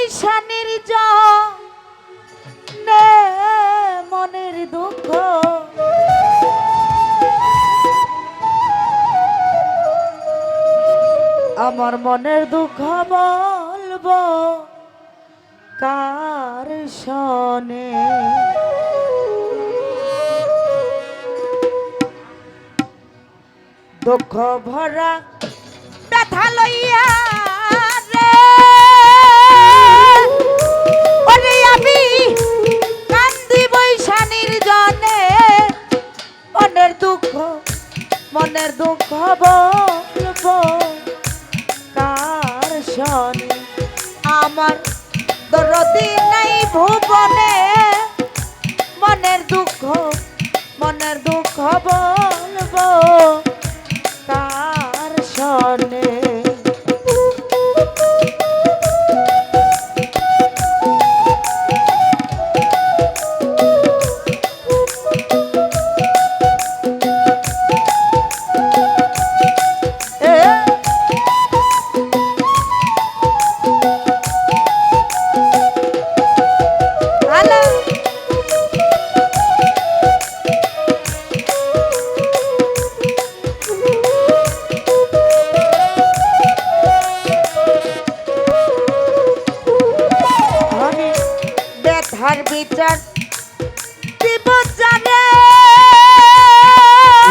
বৈশানীর জ মনের দুঃখ। আমার মনের দুঃখ বলব কার শনে? দুঃখ ভরা ব্যথা লইয়া ভুবনে মনের দুঃখ মনের দুঃখ বলব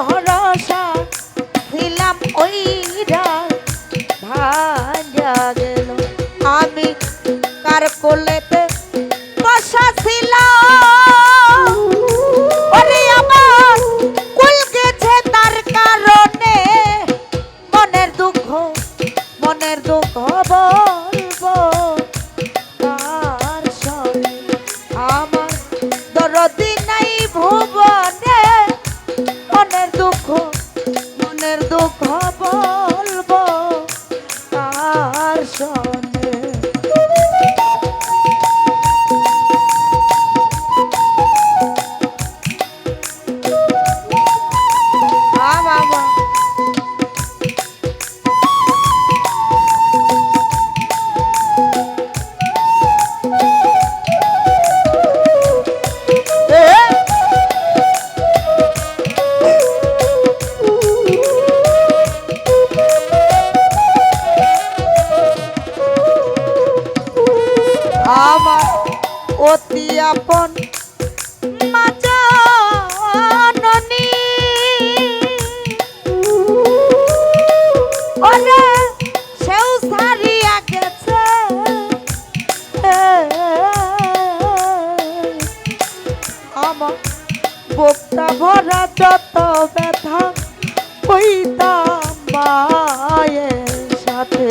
ভরসা ছিলাম ওই ডাল ভাজা গেল। আমি কার কোলেতে আমার বুকটা ভরা যত ব্যথা হইতাম মায়ের সাথে।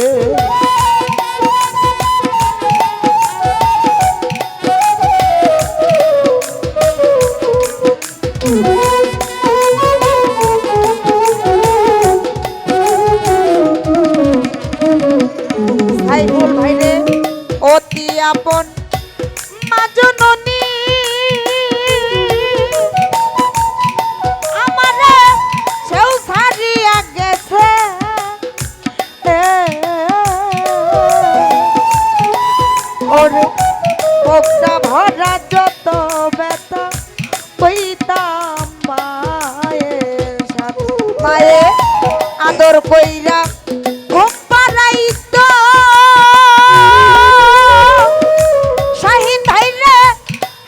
মায়ে আদর কইরা ঘুম পাড়াইতো। শাহিন ভাইরে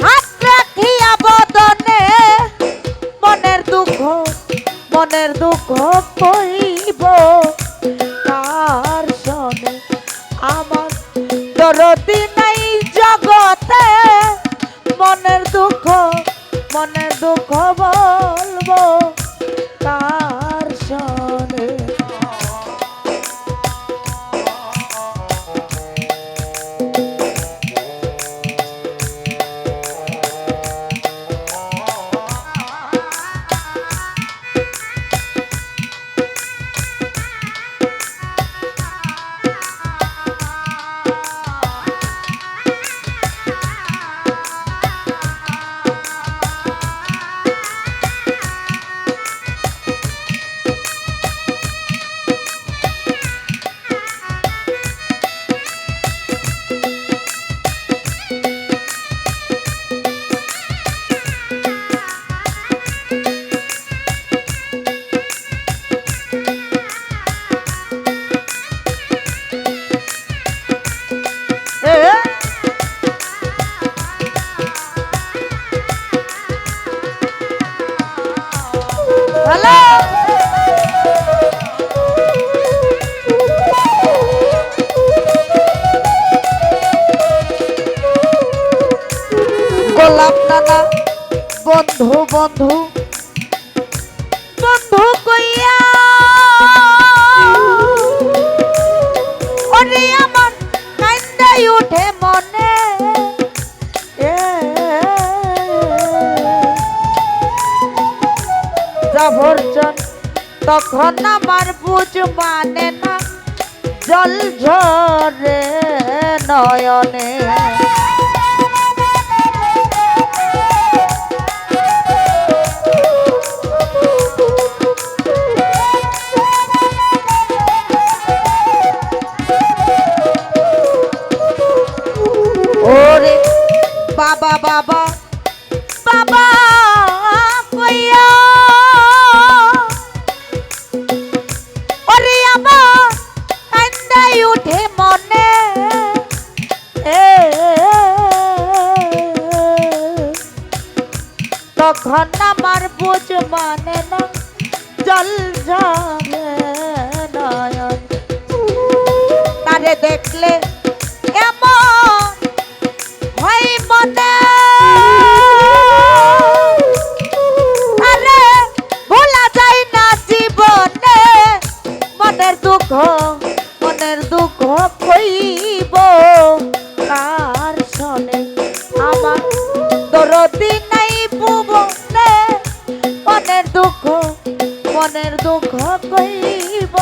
হাত রাখিয়া বদনে মনের দুঃখ কইব। কার শোনে আমার দরদি নাই মনের দুঃখ মনের দুঃখ বলব। বন্ধু বন্ধু। বন্ধু কইয়া। ওরে আমার কান্দাই উঠে মনে। এ। তখন আমার বুঝ মানে না। জল ঝরে নয়নে। বাবা বাবা। বাবা কইয়া। উঠে মনে। তখন আমার বুঝ মানে না জল যাবে দরদি নাই ভুবনে মনের দুঃখ মনের দুঃখ কইব।